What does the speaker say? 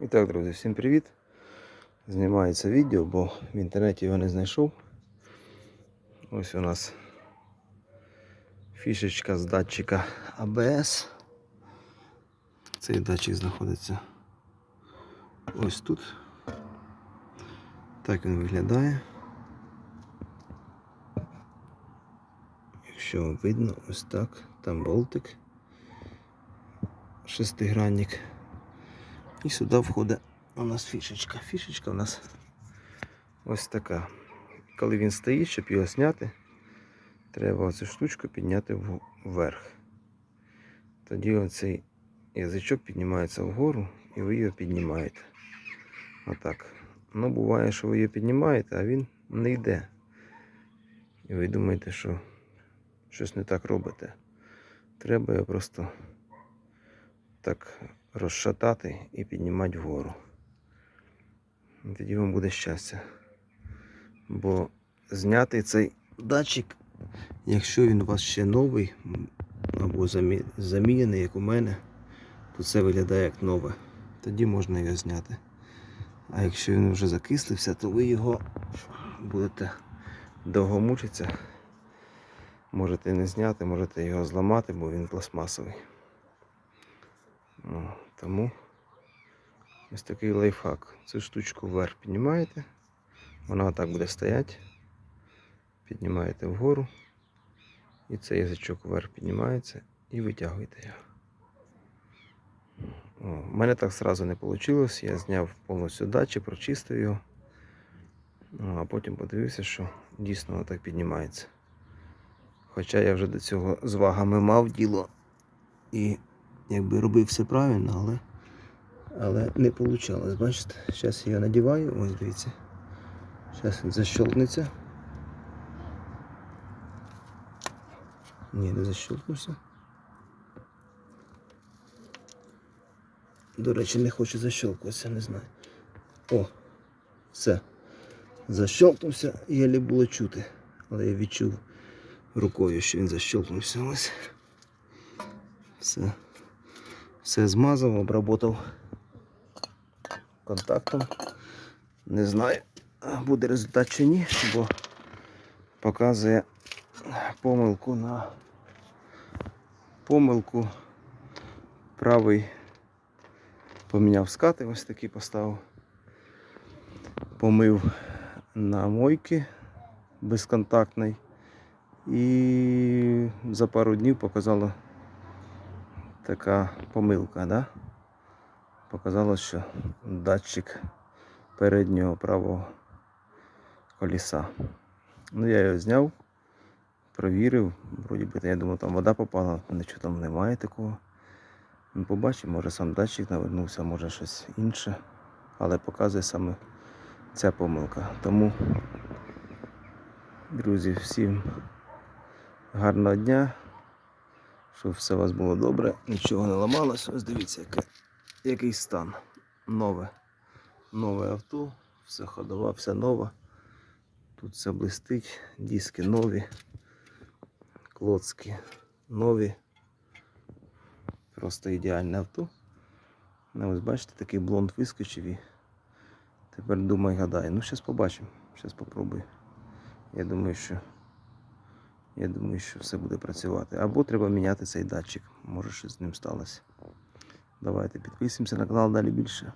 І так, друзі, всім привіт. Знімається відео, бо в інтернеті його не знайшов. Ось у нас фішечка з датчика ABS. Цей датчик знаходиться ось тут. Так він виглядає. Якщо видно, ось так, там болтик, шестигранник. І сюди входить у нас фішечка. Фішечка у нас ось така. Коли він стоїть, щоб його зняти, треба оцю штучку підняти вверх. Тоді оцей язичок піднімається вгору і ви його піднімаєте. Отак. Ну, буває, що ви його піднімаєте, а він не йде. І ви думаєте, що щось не так робите. Треба його просто так розшатати і піднімати вгору. І Тоді вам буде щастя. Бо зняти цей датчик, якщо він у вас ще новий або замінений, як у мене, то це виглядає як нове. Тоді можна його зняти. А якщо він вже закислився, то ви його будете довго мучитися. Можете не зняти, можете його зламати, бо він пластмасовий. Ну, тому ось такий лайфхак. Цю штучку вверх піднімаєте, вона отак буде стояти. Піднімаєте вгору. І цей язичок вверх піднімається і витягуєте його. У мене так зразу не вийшло. Я зняв повністю датчик, прочистив його. Ну, А потім подивився, що дійсно воно так піднімається. Хоча я вже до цього з вагами мав діло і якби робив все правильно, але, але не вийшло. Бачите, зараз я надіваю, ось дивіться. Зараз він защелкнеться. Ні, не защелкнувся. До речі, не хочу защелкуватися, не знаю. О, все. Защелкнувся, єлі було чути, але я відчув рукою, що він защелкнувся. Ось. Все. Все змазав, обработав контактом. Не знаю, буде результат чи ні, бо показує помилку на помилку правий поміняв скати, ось такий поставив. Помив на мойки безконтактний. І за пару днів показало така помилка, да? Показало, що датчик переднього правого коліса. Ну, я його зняв, провірив, вроді би, я думав, там вода попала, нічого там немає такого. Ну, побачимо, може сам датчик навернувся, може щось інше. Але показує саме ця помилка. Тому, друзі, всім гарного дня. Щоб все у вас було добре, нічого не ламалось. Ось дивіться, яке, який стан. Нове. Нове авто, все ходова, все нове. Тут все блистить, диски нові, клоцки нові. Просто ідеальне авто. Ну, ось бачите, такий блонд вискочив і тепер думай, гадай. Ну, зараз побачимо. Зараз попробую. Я думаю, що я думаю, що все буде працювати. Або треба міняти цей датчик. Може щось з ним сталося. Давайте підписуємося на канал далі більше.